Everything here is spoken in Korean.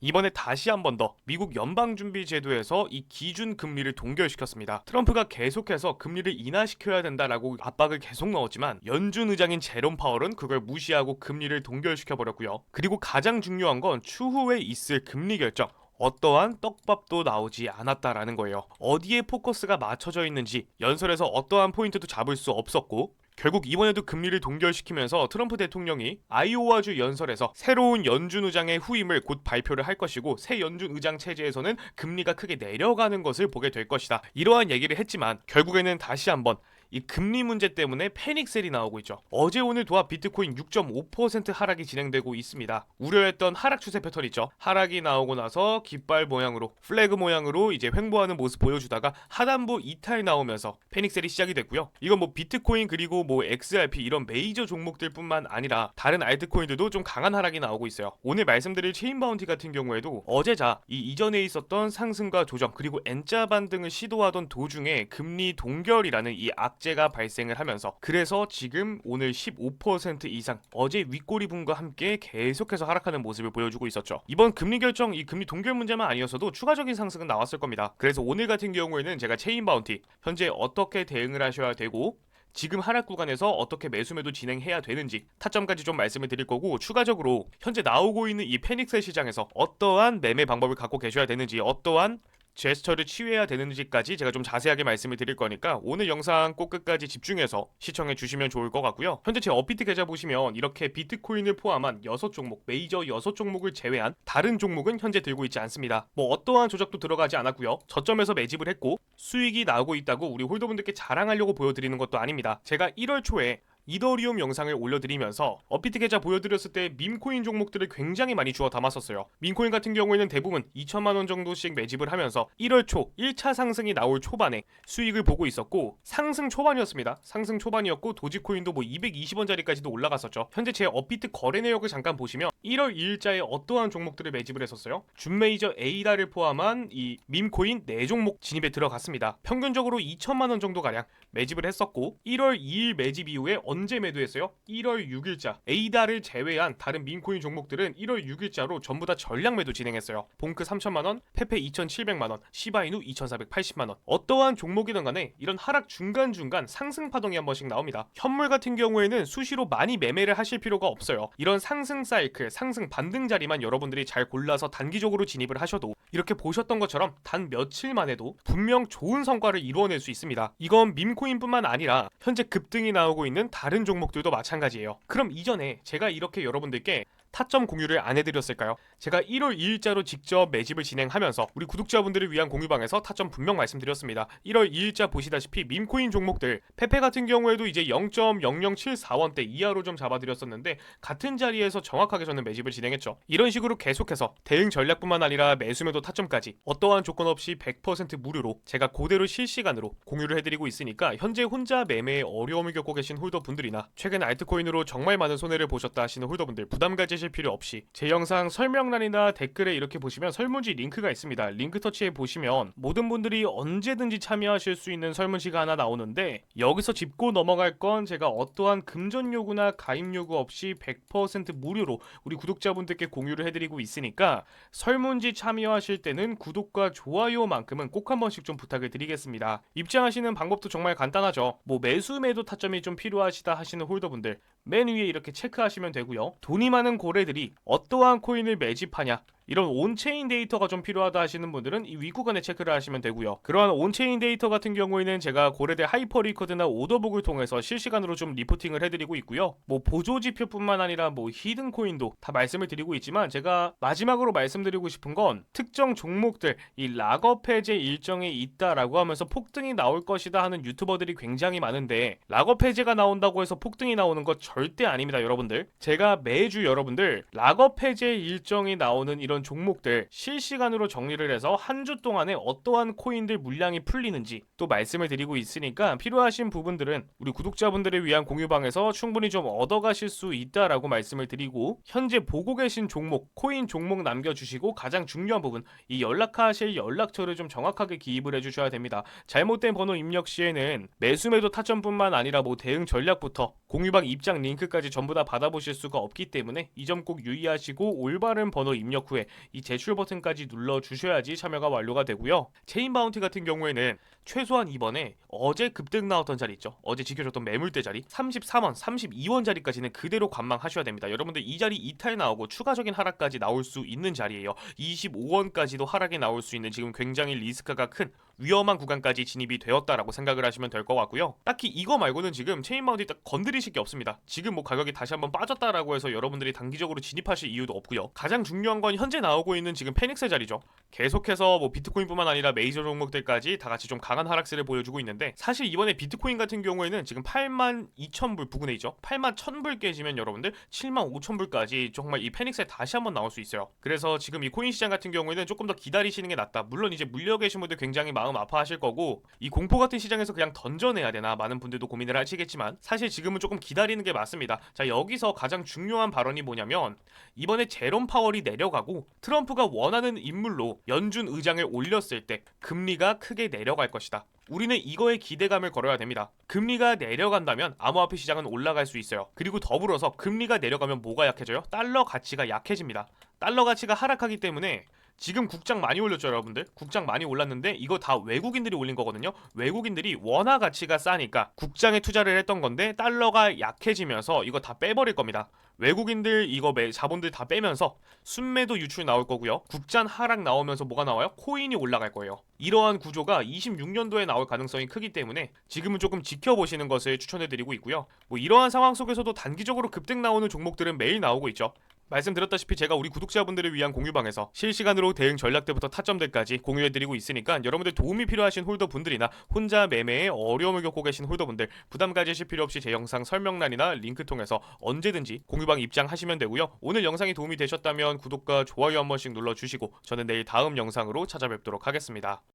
이번에 다시 한 번 더 미국 연방준비제도에서 이 기준 금리를 동결시켰습니다. 트럼프가 계속해서 금리를 인하시켜야 된다라고 압박을 계속 넣었지만 연준 의장인 제롬 파월은 그걸 무시하고 금리를 동결시켜 버렸고요. 그리고 가장 중요한 건 추후에 있을 금리 결정 어떠한 떡밥도 나오지 않았다라는 거예요. 어디에 포커스가 맞춰져 있는지 연설에서 어떠한 포인트도 잡을 수 없었고 결국 이번에도 금리를 동결시키면서 트럼프 대통령이 아이오와주 연설에서 새로운 연준 의장의 후임을 곧 발표를 할 것이고 새 연준 의장 체제에서는 금리가 크게 내려가는 것을 보게 될 것이다. 이러한 얘기를 했지만 결국에는 다시 한번 이 금리 문제 때문에 패닉셀이 나오고 있죠. 어제 오늘 도합 비트코인 6.5% 하락이 진행되고 있습니다. 우려했던 하락 추세 패턴 있죠. 하락이 나오고 나서 깃발 모양으로 플래그 모양으로 이제 횡보하는 모습 보여주다가 하단부 이탈 나오면서 패닉셀이 시작이 됐고요. 이건 뭐 비트코인 그리고 뭐 XRP 이런 메이저 종목들뿐만 아니라 다른 알트코인들도 좀 강한 하락이 나오고 있어요. 오늘 말씀드릴 체인 바운티 같은 경우에도 어제자 이 이전에 있었던 상승과 조정 그리고 N자 반등을 시도하던 도중에 금리 동결이라는 이 악 재가 발생을 하면서 그래서 지금 오늘 15% 이상 어제 윗꼬리 분과 함께 계속해서 하락하는 모습을 보여주고 있었죠. 이번 금리 결정 이 금리 동결 문제만 아니었어도 추가적인 상승은 나왔을 겁니다. 그래서 오늘 같은 경우에는 제가 체인 바운티 현재 어떻게 대응을 하셔야 되고 지금 하락 구간에서 어떻게 매수 매도 진행해야 되는지 타점까지 좀 말씀을 드릴 거고 추가적으로 현재 나오고 있는 이 페닉셀 시장에서 어떠한 매매 방법을 갖고 계셔야 되는지 어떠한 제스처를 취해야 되는지까지 제가 좀 자세하게 말씀을 드릴 거니까 오늘 영상 꼭 끝까지 집중해서 시청해 주시면 좋을 것 같고요. 현재 제 업비트 계좌 보시면 이렇게 비트코인을 포함한 6종목, 메이저 6종목을 제외한 다른 종목은 현재 들고 있지 않습니다. 뭐 어떠한 조작도 들어가지 않았고요. 저점에서 매집을 했고 수익이 나오고 있다고 우리 홀더분들께 자랑하려고 보여드리는 것도 아닙니다. 제가 1월 초에 이더리움 영상을 올려드리면서 업비트 계좌 보여드렸을 때 밈코인 종목들을 굉장히 많이 주워 담았었어요. 밈코인 같은 경우에는 대부분 2천만 원 정도씩 매집을 하면서 1월 초 1차 상승이 나올 초반에 수익을 보고 있었고 상승 초반이었습니다. 상승 초반이었고 도지코인도 뭐 220원짜리까지도 올라갔었죠. 현재 제 업비트 거래 내역을 잠깐 보시면 1월 2일자에 어떠한 종목들을 매집을 했었어요? 준메이저 에이다를 포함한 이 밈코인 4종목 진입에 들어갔습니다. 평균적으로 2천만 원 정도 가량 매집을 했었고 1월 2일 매집 이후에 언제 매도했어요? 1월 6일자 에이다를 제외한 다른 민코인 종목들은 1월 6일자로 전부 다 전량 매도 진행했어요. 봉크 3천만 원, 페페 2,700만 원, 시바이누 2,480만 원. 어떠한 종목이든 간에 이런 하락 중간 중간 상승 파동이 한 번씩 나옵니다. 현물 같은 경우에는 수시로 많이 매매를 하실 필요가 없어요. 이런 상승 사이클, 상승 반등 자리만 여러분들이 잘 골라서 단기적으로 진입을 하셔도 이렇게 보셨던 것처럼 단 며칠만 해도 분명 좋은 성과를 이루어낼 수 있습니다. 이건 밈코인뿐만 아니라 현재 급등이 나오고 있는 다른 종목들도 마찬가지예요. 그럼 이전에 제가 이렇게 여러분들께 타점 공유를 안 해드렸을까요? 제가 1월 2일자로 직접 매집을 진행하면서 우리 구독자분들을 위한 공유방에서 타점 분명 말씀드렸습니다. 1월 2일자 보시다시피 밈코인 종목들 페페 같은 경우에도 이제 0.0074원대 이하로 좀 잡아드렸었는데 같은 자리에서 정확하게 저는 매집을 진행했죠. 이런 식으로 계속해서 대응 전략뿐만 아니라 매수매도 타점까지 어떠한 조건 없이 100% 무료로 제가 그대로 실시간으로 공유를 해드리고 있으니까 현재 혼자 매매에 어려움을 겪고 계신 홀더분들이나 최근 알트코인으로 정말 많은 손해를 보셨다 하시는 홀더분들 부담 가지 실 필요 없이 제 영상 설명란이나 댓글에 이렇게 보시면 설문지 링크가 있습니다. 링크 터치해 보시면 모든 분들이 언제든지 참여하실 수 있는 설문지가 하나 나오는데 여기서 짚고 넘어갈 건 제가 어떠한 금전 요구나 가입 요구 없이 100% 무료로 우리 구독자분들께 공유를 해드리고 있으니까 설문지 참여하실 때는 구독과 좋아요만큼은 꼭 한 번씩 좀 부탁을 드리겠습니다. 입장하시는 방법도 정말 간단하죠. 뭐 매수 매도 타점이 좀 필요하시다 하시는 홀더분들 맨 위에 이렇게 체크하시면 되고요. 돈이 많은 고래들이 어떠한 코인을 매집하냐 이런 온체인 데이터가 좀 필요하다 하시는 분들은 이 윗구간에 체크를 하시면 되고요. 그러한 온체인 데이터 같은 경우에는 제가 고래대 하이퍼리커드나 오더북을 통해서 실시간으로 좀 리포팅을 해드리고 있고요. 뭐 보조 지표뿐만 아니라 뭐 히든 코인도 다 말씀을 드리고 있지만 제가 마지막으로 말씀드리고 싶은 건 특정 종목들 이 락업 해제 일정에 있다라고 하면서 폭등이 나올 것이다 하는 유튜버들이 굉장히 많은데 락업 해제가 나온다고 해서 폭등이 나오는 것 절대 아닙니다, 여러분들. 제가 매주 여러분들 락업 해제 일정이 나오는 이런 종목들 실시간으로 정리를 해서 한 주 동안에 어떠한 코인들 물량이 풀리는지 또 말씀을 드리고 있으니까 필요하신 부분들은 우리 구독자분들을 위한 공유방에서 충분히 좀 얻어가실 수 있다라고 말씀을 드리고 현재 보고 계신 종목, 코인 종목 남겨주시고 가장 중요한 부분 이 연락하실 연락처를 좀 정확하게 기입을 해주셔야 됩니다. 잘못된 번호 입력 시에는 매수매도 타점뿐만 아니라 뭐 대응 전략부터 공유방 입장 링크까지 전부 다 받아보실 수가 없기 때문에 이 점 꼭 유의하시고 올바른 번호 입력 후에 이 제출 버튼까지 눌러 주셔야지 참여가 완료가 되고요. 체인 바운티 같은 경우에는 최소한 이번에 어제 급등 나왔던 자리 있죠. 어제 지켜줬던 매물대 자리 33원, 32원 자리까지는 그대로 관망하셔야 됩니다. 여러분들 이 자리 이탈 나오고 추가적인 하락까지 나올 수 있는 자리예요. 25원까지도 하락이 나올 수 있는 지금 굉장히 리스크가 큰 위험한 구간까지 진입이 되었다라고 생각을 하시면 될 것 같고요. 딱히 이거 말고는 지금 체인 딱 건드리실 게 없습니다. 지금 뭐 가격이 다시 한번 빠졌다라고 해서 여러분들이 단기적으로 진입하실 이유도 없고요. 가장 중요한 건 현재 나오고 있는 지금 페닉스 자리죠. 계속해서 뭐 비트코인뿐만 아니라 메이저 종목들까지 다 같이 좀 강한 하락세를 보여주고 있는데 사실 이번에 비트코인 같은 경우에는 지금 8만 2천 불 부근에 있죠. 8만 1천 불 깨지면 여러분들 7만 5천 불까지 정말 이 페닉스에 다시 한번 나올 수 있어요. 그래서 지금 이 코인 시장 같은 경우에는 조금 더 기다리시는 게 낫다. 물론 이제 물려 계신 분들 굉장히 마음 아파하실 거고 이 공포 같은 시장에서 그냥 던져내야 되나 많은 분들도 고민을 하시겠지만 사실 지금은 조금 기다리는 게 맞습니다. 자 여기서 가장 중요한 발언이 뭐냐면 이번에 제롬 파월이 내려가고 트럼프가 원하는 인물로 연준 의장을 올렸을 때 금리가 크게 내려갈 것이다. 우리는 이거에 기대감을 걸어야 됩니다. 금리가 내려간다면 암호화폐 시장은 올라갈 수 있어요. 그리고 더불어서 금리가 내려가면 뭐가 약해져요? 달러 가치가 약해집니다. 달러 가치가 하락하기 때문에 지금 국장 많이 올렸죠, 여러분들. 국장 많이 올랐는데 이거 다 외국인들이 올린 거거든요. 외국인들이 원화 가치가 싸니까 국장에 투자를 했던 건데 달러가 약해지면서 이거 다 빼버릴 겁니다. 외국인들 이거 매, 자본들 다 빼면서 순매도 유출 나올 거고요. 국산 하락 나오면서 뭐가 나와요? 코인이 올라갈 거예요. 이러한 구조가 26년도에 나올 가능성이 크기 때문에 지금은 조금 지켜보시는 것을 추천해드리고 있고요. 뭐 이러한 상황 속에서도 단기적으로 급등 나오는 종목들은 매일 나오고 있죠. 말씀드렸다시피 제가 우리 구독자분들을 위한 공유방에서 실시간으로 대응 전략대부터 타점들까지 공유해드리고 있으니까 여러분들 도움이 필요하신 홀더분들이나 혼자 매매에 어려움을 겪고 계신 홀더분들 부담 가지실 필요 없이 제 영상 설명란이나 링크 통해서 언제든지 공유방 입장하시면 되고요. 오늘 영상이 도움이 되셨다면 구독과 좋아요 한 번씩 눌러주시고 저는 내일 다음 영상으로 찾아뵙도록 하겠습니다.